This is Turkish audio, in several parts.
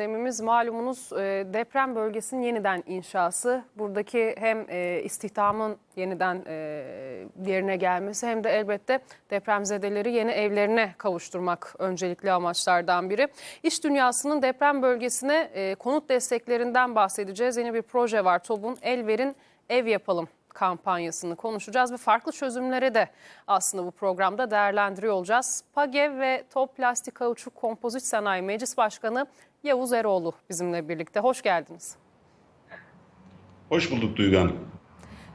gündemimiz malumunuz e, deprem bölgesinin yeniden inşası. Buradaki hem e, istihdamın yeniden e, yerine gelmesi hem de elbette depremzedeleri yeni evlerine kavuşturmak öncelikli amaçlardan biri. İş dünyasının deprem bölgesine konut desteklerinden bahsedeceğiz. Yeni bir proje var TOB'un El Verin Ev Yapalım kampanyasını konuşacağız ve farklı çözümlere de aslında bu programda değerlendiriyor olacağız. PAGEV ve Top Plastik Kauçuk Kompozit Sanayi Meclis Başkanı Yavuz Eroğlu bizimle birlikte. Hoş geldiniz. Hoş bulduk Duygu Hanım.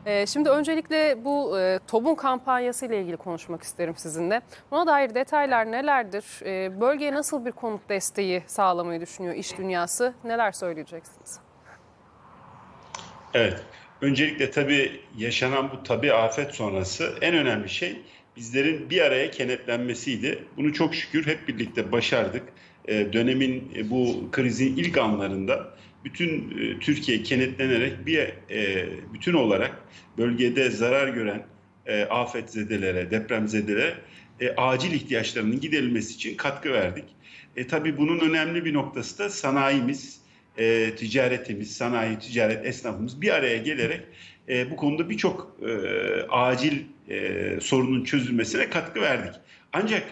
Ee, Şimdi öncelikle bu e, TOB'un kampanyası ile ilgili konuşmak isterim sizinle. Buna dair detaylar nelerdir? Ee, Bölgeye nasıl bir konut desteği sağlamayı düşünüyor iş dünyası? Neler söyleyeceksiniz? Evet, öncelikle tabii yaşanan bu tabii afet sonrası en önemli şey bizlerin bir araya kenetlenmesiydi. Bunu çok şükür hep birlikte başardık. Ee, dönemin e, bu krizin ilk anlarında bütün e, Türkiye kenetlenerek bir e, bütün olarak bölgede zarar gören e, afetzedelere, depremzedelere e, acil ihtiyaçlarının giderilmesi için katkı verdik. E, tabii bunun önemli bir noktası da sanayimiz, e, ticaretimiz, sanayi, ticaret, esnafımız bir araya gelerek e, bu konuda birçok e, acil e, sorunun çözülmesine katkı verdik. Ancak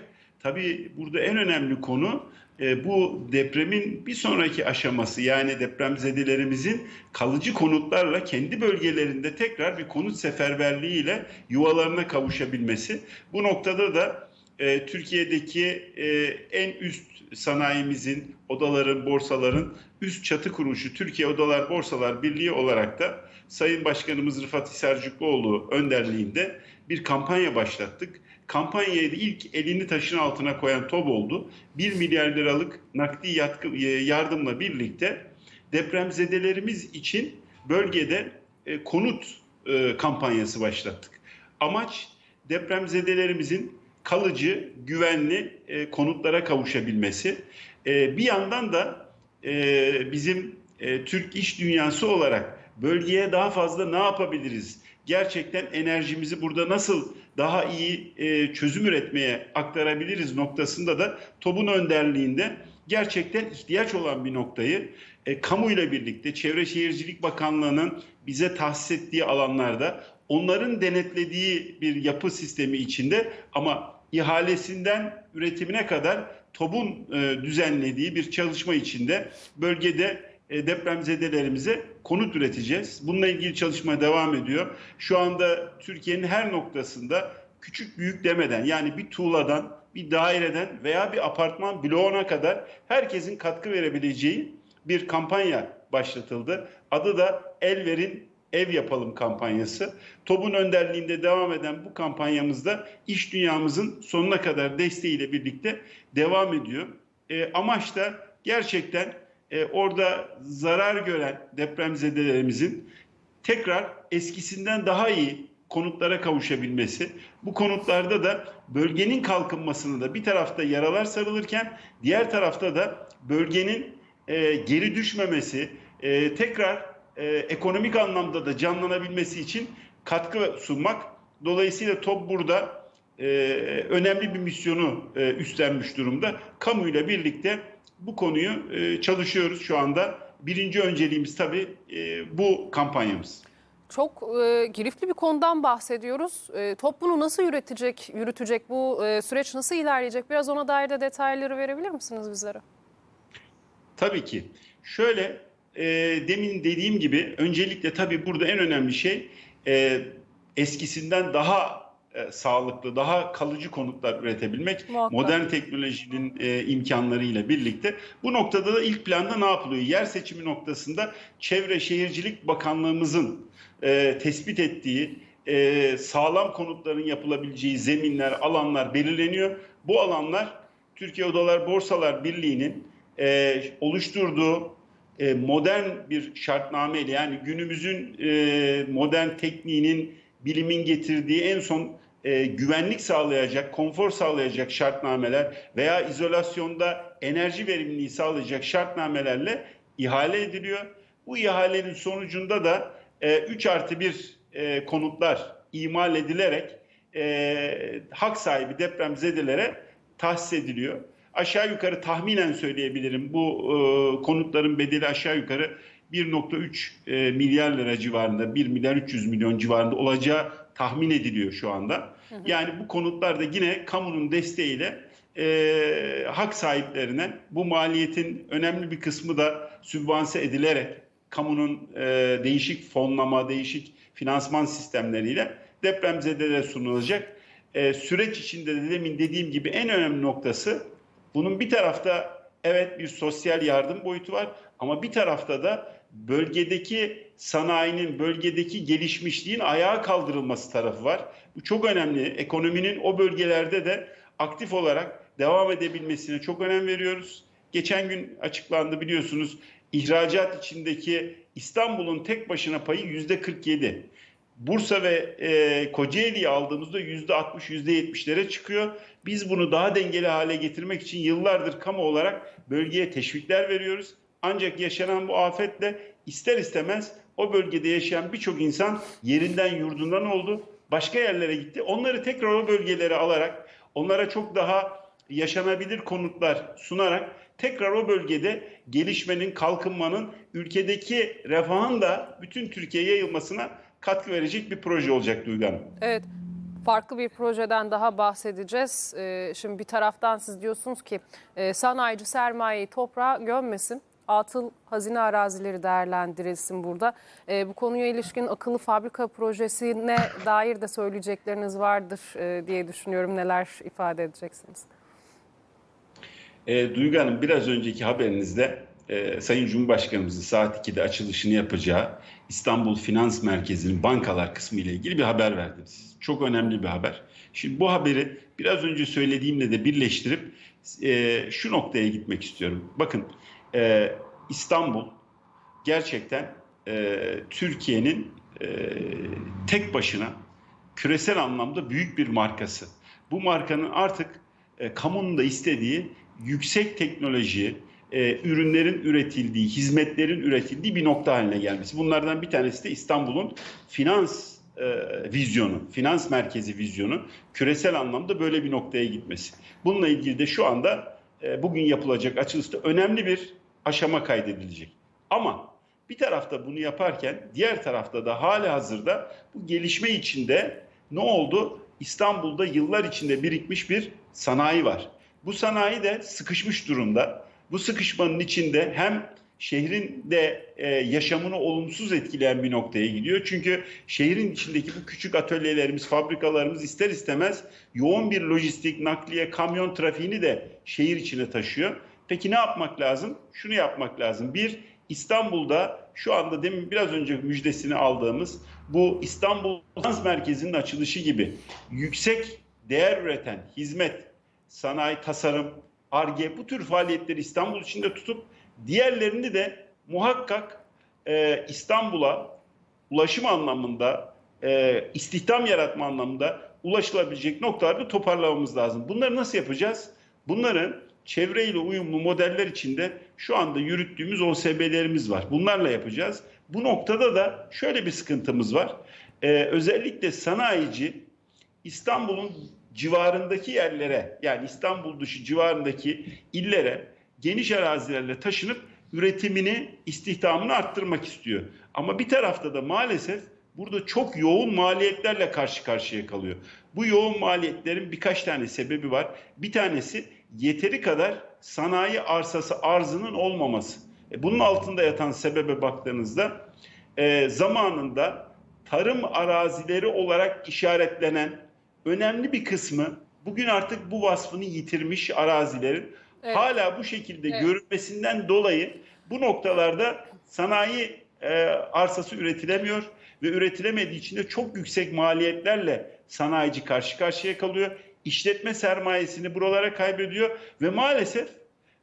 tabii burada en önemli konu e, bu depremin bir sonraki aşaması yani depremzedelerimizin kalıcı konutlarla kendi bölgelerinde tekrar bir konut seferberliğiyle yuvalarına kavuşabilmesi. Bu noktada da e, Türkiye'deki e, en üst sanayimizin, odaların, borsaların üst çatı kuruluşu Türkiye Odalar Borsalar Birliği olarak da Sayın Başkanımız Rıfat Hisarcıklıoğlu önderliğinde bir kampanya başlattık. Kampanyayı da ilk elini taşın altına koyan TOB oldu. 1 milyar liralık nakdi yatkı, e, yardımla birlikte depremzedelerimiz için bölgede e, konut e, kampanyası başlattık. Amaç depremzedelerimizin kalıcı, güvenli e, konutlara kavuşabilmesi. E, bir yandan da e, bizim e, Türk iş dünyası olarak bölgeye daha fazla ne yapabiliriz? Gerçekten enerjimizi burada nasıl daha iyi e, çözüm üretmeye aktarabiliriz noktasında da TOB'un önderliğinde gerçekten ihtiyaç olan bir noktayı e, kamuyla birlikte Çevre Şehircilik Bakanlığı'nın bize tahsis ettiği alanlarda onların denetlediği bir yapı sistemi içinde ama ihalesinden üretimine kadar TOB'un e, düzenlediği bir çalışma içinde bölgede depremzedelerimize konut üreteceğiz. Bununla ilgili çalışma devam ediyor. Şu anda Türkiye'nin her noktasında küçük büyük demeden yani bir tuğladan, bir daireden veya bir apartman bloğuna kadar herkesin katkı verebileceği bir kampanya başlatıldı. Adı da Elver'in Ev Yapalım kampanyası. TOB'un önderliğinde devam eden bu kampanyamızda iş dünyamızın sonuna kadar desteğiyle birlikte devam ediyor. E, amaç da gerçekten e, orada zarar gören depremzedelerimizin tekrar eskisinden daha iyi konutlara kavuşabilmesi. Bu konutlarda da bölgenin kalkınmasını da bir tarafta yaralar sarılırken diğer tarafta da bölgenin e, geri düşmemesi, e, tekrar e, ekonomik anlamda da canlanabilmesi için katkı sunmak. Dolayısıyla TOP burada e, önemli bir misyonu e, üstlenmiş durumda. Kamuyla birlikte bu konuyu e, çalışıyoruz şu anda. Birinci önceliğimiz tabii e, bu kampanyamız. Çok e, girifli bir konudan bahsediyoruz. E, TOP bunu nasıl yürütecek, yürütecek bu e, süreç nasıl ilerleyecek? Biraz ona dair de detayları verebilir misiniz bizlere? Tabii ki. Şöyle e, demin dediğim gibi öncelikle tabii burada en önemli şey e, eskisinden daha e, sağlıklı, daha kalıcı konutlar üretebilmek. Muhakkak. Modern teknolojinin e, imkanlarıyla birlikte. Bu noktada da ilk planda ne yapılıyor? Yer seçimi noktasında Çevre Şehircilik Bakanlığımızın e, tespit ettiği e, sağlam konutların yapılabileceği zeminler, alanlar belirleniyor. Bu alanlar Türkiye Odalar Borsalar Birliği'nin e, oluşturduğu e, modern bir şartnameyle yani günümüzün e, modern tekniğinin, bilimin getirdiği en son e, güvenlik sağlayacak, konfor sağlayacak şartnameler veya izolasyonda enerji verimliliği sağlayacak şartnamelerle ihale ediliyor. Bu ihalenin sonucunda da e, 3 artı 1 e, konutlar imal edilerek e, hak sahibi depremzedelere tahsis ediliyor. aşağı yukarı tahminen söyleyebilirim. Bu e, konutların bedeli aşağı yukarı 1.3 e, milyar lira civarında, 1 milyar 300 milyon civarında olacağı tahmin ediliyor şu anda. Yani bu konutlar da yine kamunun desteğiyle e, hak sahiplerine bu maliyetin önemli bir kısmı da sübvanse edilerek kamunun e, değişik fonlama, değişik finansman sistemleriyle depremzedelere sunulacak. E, süreç içinde de demin dediğim gibi en önemli noktası bunun bir tarafta evet bir sosyal yardım boyutu var ama bir tarafta da bölgedeki sanayinin, bölgedeki gelişmişliğin ayağa kaldırılması tarafı var. Bu çok önemli. Ekonominin o bölgelerde de aktif olarak devam edebilmesine çok önem veriyoruz. Geçen gün açıklandı biliyorsunuz ihracat içindeki İstanbul'un tek başına payı yüzde 47. Bursa ve e, Kocaeli'yi aldığımızda yüzde 60, yüzde 70'lere çıkıyor. Biz bunu daha dengeli hale getirmek için yıllardır kamu olarak bölgeye teşvikler veriyoruz. Ancak yaşanan bu afetle ister istemez o bölgede yaşayan birçok insan yerinden yurdundan oldu. Başka yerlere gitti. Onları tekrar o bölgelere alarak onlara çok daha yaşanabilir konutlar sunarak tekrar o bölgede gelişmenin, kalkınmanın, ülkedeki refahın da bütün Türkiye'ye yayılmasına katkı verecek bir proje olacak Duygu Hanım. Evet, farklı bir projeden daha bahsedeceğiz. Ee, şimdi bir taraftan siz diyorsunuz ki e, sanayici sermayeyi toprağa gömmesin. Atıl hazine arazileri değerlendirilsin burada. Ee, bu konuya ilişkin akıllı fabrika projesine dair de söyleyecekleriniz vardır e, diye düşünüyorum. Neler ifade edeceksiniz? E, Duygu Hanım biraz önceki haberinizde e, Sayın Cumhurbaşkanımızın saat 2'de açılışını yapacağı İstanbul Finans Merkezi'nin bankalar kısmı ile ilgili bir haber verdiniz. Çok önemli bir haber. Şimdi bu haberi biraz önce söylediğimle de birleştirip e, şu noktaya gitmek istiyorum. Bakın e, İstanbul gerçekten e, Türkiye'nin e, tek başına küresel anlamda büyük bir markası. Bu markanın artık e, kamunun da istediği yüksek teknoloji, e, ürünlerin üretildiği, hizmetlerin üretildiği bir nokta haline gelmesi. Bunlardan bir tanesi de İstanbul'un finans e, vizyonu, finans merkezi vizyonu küresel anlamda böyle bir noktaya gitmesi. Bununla ilgili de şu anda e, bugün yapılacak açılışta önemli bir aşama kaydedilecek. Ama bir tarafta bunu yaparken diğer tarafta da hali hazırda bu gelişme içinde ne oldu? İstanbul'da yıllar içinde birikmiş bir sanayi var. Bu sanayi de sıkışmış durumda. Bu sıkışmanın içinde hem şehrin de e, yaşamını olumsuz etkileyen bir noktaya gidiyor. Çünkü şehrin içindeki bu küçük atölyelerimiz, fabrikalarımız ister istemez yoğun bir lojistik, nakliye, kamyon trafiğini de şehir içine taşıyor. Peki ne yapmak lazım? Şunu yapmak lazım. Bir, İstanbul'da şu anda demin biraz önce müjdesini aldığımız bu İstanbul Finans Merkezi'nin açılışı gibi yüksek değer üreten hizmet, sanayi, tasarım, ARGE bu tür faaliyetleri İstanbul içinde tutup diğerlerini de muhakkak e, İstanbul'a ulaşım anlamında, e, istihdam yaratma anlamında ulaşılabilecek noktalarda toparlamamız lazım. Bunları nasıl yapacağız? Bunların çevreyle uyumlu modeller içinde şu anda yürüttüğümüz OSB'lerimiz var. Bunlarla yapacağız. Bu noktada da şöyle bir sıkıntımız var. Ee, özellikle sanayici İstanbul'un civarındaki yerlere yani İstanbul dışı civarındaki illere geniş arazilerle taşınıp üretimini, istihdamını arttırmak istiyor. Ama bir tarafta da maalesef burada çok yoğun maliyetlerle karşı karşıya kalıyor. Bu yoğun maliyetlerin birkaç tane sebebi var. Bir tanesi yeteri kadar sanayi arsası arzının olmaması. E, bunun altında yatan sebebe baktığınızda e, zamanında tarım arazileri olarak işaretlenen önemli bir kısmı bugün artık bu vasfını yitirmiş arazilerin Evet. hala bu şekilde Evet. görünmesinden dolayı bu noktalarda sanayi e, arsası üretilemiyor ve üretilemediği için de çok yüksek maliyetlerle sanayici karşı karşıya kalıyor. İşletme sermayesini buralara kaybediyor ve maalesef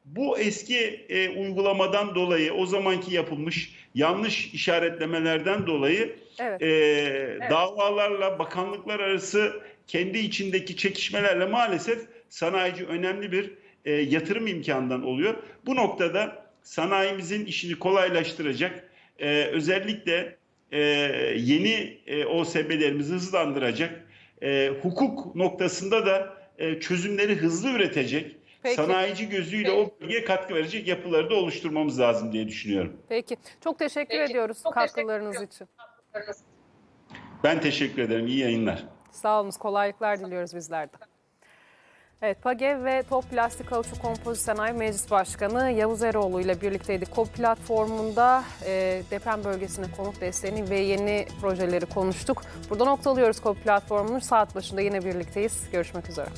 bu eski e, uygulamadan dolayı o zamanki yapılmış yanlış işaretlemelerden dolayı Evet. e, davalarla bakanlıklar arası kendi içindeki çekişmelerle maalesef sanayici önemli bir e, yatırım imkanından oluyor. Bu noktada sanayimizin işini kolaylaştıracak e, özellikle e, yeni e, OSB'lerimizi hızlandıracak e, hukuk noktasında da e, çözümleri hızlı üretecek Peki. sanayici gözüyle o bölgeye katkı verecek yapıları da oluşturmamız lazım diye düşünüyorum. Peki. Çok teşekkür Peki, ediyoruz çok katkılarınız teşekkür için. Ben teşekkür ederim. İyi yayınlar. Sağ olunuz. Kolaylıklar diliyoruz bizler de. Evet, PAGEV ve Top Plastik Kauçuk Kompozit Sanayi Meclis Başkanı Yavuz Eroğlu ile birlikteydik. COP platformunda e, deprem bölgesine konut desteğini ve yeni projeleri konuştuk. Burada noktalıyoruz COP platformunun. Saat başında yine birlikteyiz. Görüşmek üzere.